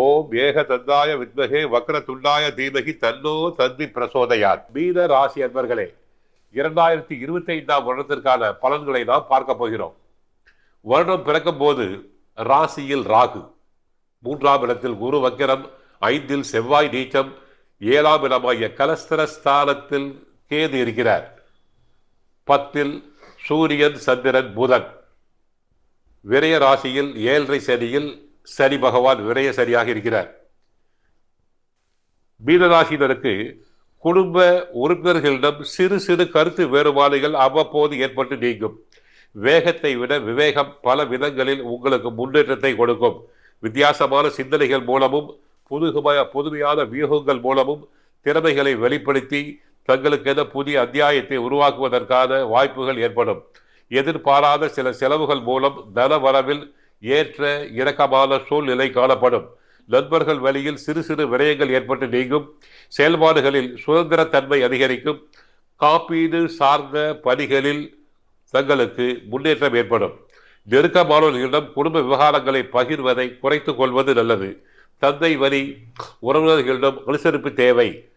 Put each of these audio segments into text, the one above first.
ஓம் ஏக தந்தாய வித்மகே வக்ர துண்டாய தீமகி தன்னோ தந்தி பிரசோதயாத். மீன ராசி அன்பர்களே இரண்டாயிரத்தி இருபத்தி ஐந்தாம் வருடத்திற்கான பலன்களை நாம் பார்க்க போகிறோம். வருடம் பிறக்கும் போது ராசியில் ராகு மூன்றாம் இடத்தில் குரு வக்கிரம் ஐந்தில் செவ்வாய் நீச்சம் ஏழாம் இடமாகிய கலஸ்தர ஸ்தானத்தில் கேது இருக்கிறார். பத்தில் சூரியன் சந்திரன் புதன். விரய ராசியில் ஏழரை சனியில் சரி பகவான் விரைய சரியாக இருக்கிறார். மீனராசினருக்கு குடும்ப உறுப்பினர்களிடம் சிறு சிறு கருத்து வேறுபாடுகள் அவ்வப்போது ஏற்பட்டு நீங்கும். வேகத்தை விட விவேகம் பல விதங்களில் உங்களுக்கு முன்னேற்றத்தை கொடுக்கும். வித்தியாசமான சிந்தனைகள் மூலமும் புதுமைய புதுமையான வியூகங்கள் மூலமும் திறமைகளை வெளிப்படுத்தி தங்களுக்கென புதிய அத்தியாயத்தை உருவாக்குவதற்கான வாய்ப்புகள் ஏற்படும். எதிர்பாராத சில செலவுகள் மூலம் தனவரவில் வரவில் ஏற்ற இறக்கமான சூழ்நிலை காணப்படும். நண்பர்கள் வழியில் சிறு சிறு விரயங்கள் ஏற்பட்டு நீங்கும். செயல்பாடுகளில் சுதந்திரத்தன்மை அதிகரிக்கும். காப்பீடு சார்ந்த பணிகளில் தங்களுக்கு முன்னேற்றம் ஏற்படும். நெருக்கமானவர்களிடம் குடும்ப விவகாரங்களை பகிர்வதை குறைத்துக் கொள்வது நல்லது. தந்தை வரி உறவினர்களிடம் அனுசரிப்பு தேவை.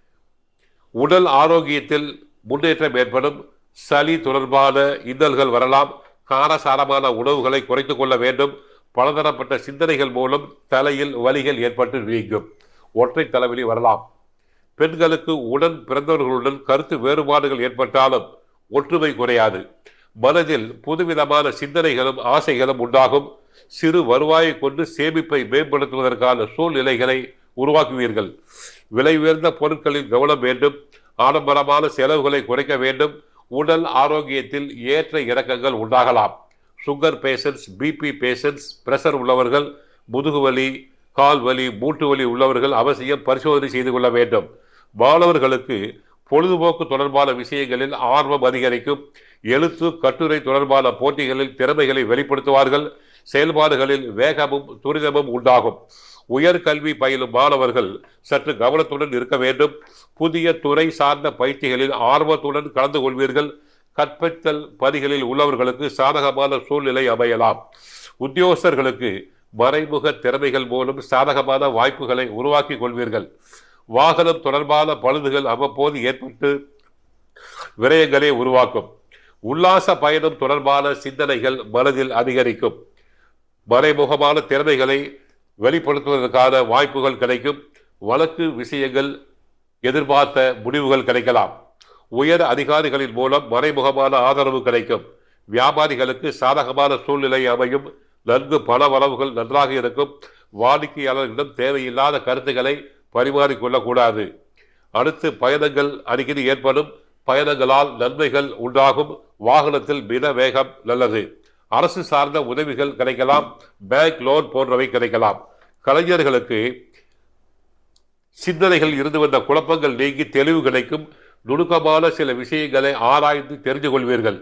உடல் ஆரோக்கியத்தில் முன்னேற்றம் ஏற்படும். சளி தொடர்பான இன்னல்கள் வரலாம். காரசாரமான உணவுகளை குறைத்துக் கொள்ள வேண்டும். பலதரப்பட்ட சிந்தனைகள் மூலம் தலையில் வலிகள் ஏற்பட்டு நீங்கும் ஒற்றை தலைவலி வரலாம். பெண்களுக்கு உடன் பிறந்தவர்களுடன் கருத்து வேறுபாடுகள் ஏற்பட்டாலும் ஒற்றுமை குறையாது. மனதில் புதுவிதமான சிந்தனைகளும் ஆசைகளும் உண்டாகும். சிறு வருவாயை கொண்டு சேமிப்பை மேம்படுத்துவதற்கான சூழ்நிலைகளை உருவாக்குவீர்கள். விலை உயர்ந்த பொருட்களில் கவனம் வேண்டும். ஆடம்பரமான செலவுகளை குறைக்க வேண்டும். உடல் ஆரோக்கியத்தில் ஏற்ற இறக்கங்கள் உண்டாகலாம். Sugar patients BP patients pressure உள்ளவர்கள் முதுகு வலி கால் வலி மூட்டு வலி உள்ளவர்கள் அவசியம் பரிசோதனை செய்து கொள்ள வேண்டும். மாணவர்களுக்கு பொழுதுபோக்கு தொடர்பான விஷயங்களில் ஆர்வம் அதிகரிக்கும். எழுத்து கட்டுரை தொடர்பான போட்டிகளில் திறமைகளை வெளிப்படுத்துவார்கள். செயல்பாடுகளில் வேகமும் துரிதமும் உண்டாகும். உயர்கல்வி பயிலும் மாணவர்கள் சற்று கவனத்துடன் இருக்க வேண்டும். புதிய துறை சார்ந்த பயிற்சிகளில் ஆர்வத்துடன் கலந்து கொள்வீர்கள். கற்பித்தல் பணிகளில் உள்ளவர்களுக்கு சாதகமான சூழ்நிலை அமையலாம். உத்தியோகஸ்தர்களுக்கு மறைமுக திறமைகள் மூலம் சாதகமான வாய்ப்புகளை உருவாக்கி கொள்வீர்கள். வாகனம் தொடர்பான பழுதுகள் அவ்வப்போது ஏற்பட்டு விரயங்களை உருவாக்கும். உல்லாச பயணம் தொடர்பான சிந்தனைகள் மனதில் அதிகரிக்கும். மறைமுகமான திறமைகளை வெளிப்படுத்துவதற்கான வாய்ப்புகள் கிடைக்கும். வழக்கு விஷயங்கள் எதிர்பார்த்த முடிவுகள் கிடைக்கலாம். உயர் அதிகாரிகளின் மூலம் மறைமுகமான ஆதரவு கிடைக்கும். வியாபாரிகளுக்கு சாதகமான சூழ்நிலை அமையும். நன்கு பண வரவுகள் நன்றாக இருக்கும். வாடிக்கையாளர்களிடம் தேவையில்லாத கருத்துக்களை பரிமாறிக்கொள்ளக்கூடாது அடுத்து பயணங்கள் அடிக்கடி ஏற்படும். பயணங்களால் நன்மைகள் உண்டாகும். வாகனத்தில் மித வேகம் நல்லது. அரசு சார்ந்த உதவிகள் கிடைக்கலாம். பேங்க் லோன் போன்றவை கிடைக்கலாம். கலைஞர்களுக்கு சிந்தனைகள் இருந்து வந்த குழப்பங்கள் நீங்கி தெளிவு கிடைக்கும். நுணுக்கமான சில விஷயங்களை ஆராய்ந்து தெரிந்து கொள்வீர்கள்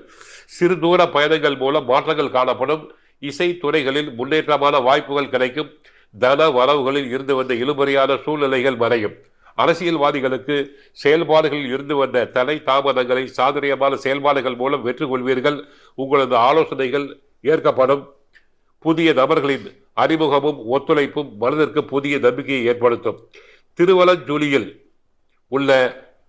சிறு தூர பயணங்கள் மூலம் மாற்றங்கள் காணப்படும். இசை துறைகளில் முன்னேற்றமான வாய்ப்புகள் கிடைக்கும். தன வரவுகளில் இருந்து வந்த இழுபறியான சூழ்நிலைகள் மறையும். அரசியல்வாதிகளுக்கு செயல்பாடுகளில் இருந்து வந்த தலை தாமதங்களை சாதுரியமான செயல்பாடுகள் மூலம் வெற்றி கொள்வீர்கள் உங்களது ஆலோசனைகள் ஏற்கப்படும். புதிய நபர்களின் அறிமுகமும் ஒத்துழைப்பும் மனதிற்கு புதிய நம்பிக்கையை ஏற்படுத்தும். திருவலஞ்சூலியில் உள்ள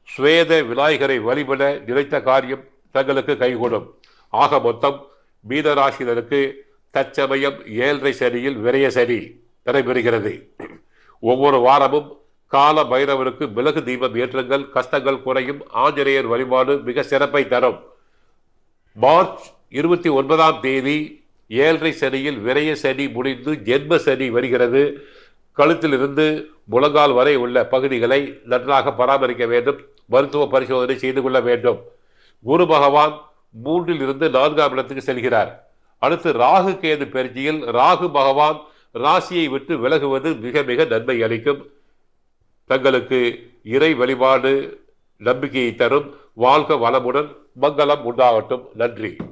ஸ்வேத விநாயகரை வழிபட நினைத்த காரியம் தங்களுக்கு கைகூடும். ஆக மொத்தம் மீனராசினருக்கு தற்சமயம் ஏழரை சனியில் விரைய சனி நடைபெறுகிறது. ஒவ்வொரு வாரமும் கால பைரவருக்கு மிளகு தீபம் ஏற்றுங்கள். கஷ்டங்கள் குறையும். ஆஞ்சநேயர் வழிபாடு மிக சிறப்பை தரும். மார்ச் இருபத்தி ஒன்பதாம் தேதி ஏழரை சனியில் விரைய சனி முடிந்து ஜென்ம சனி வருகிறது. கழுத்திலிருந்து முழங்கால் வரை உள்ள பகுதிகளை நன்றாக பராமரிக்க வேண்டும் மருத்துவ பரிசோதனை செய்து கொள்ள வேண்டும். குரு பகவான் மூன்றில் இருந்து நான்காம் இடத்துக்கு செல்கிறார். அடுத்து ராகு கேது பெருச்சியில் ராகு பகவான் ராசியை விட்டு விலகுவது மிக மிக நன்மை அளிக்கும். தங்களுக்கு இறை வழிபாடு நம்பிக்கையை தரும். வாழ்க வளமுடன் மங்களம் உண்டாகட்டும். நன்றி.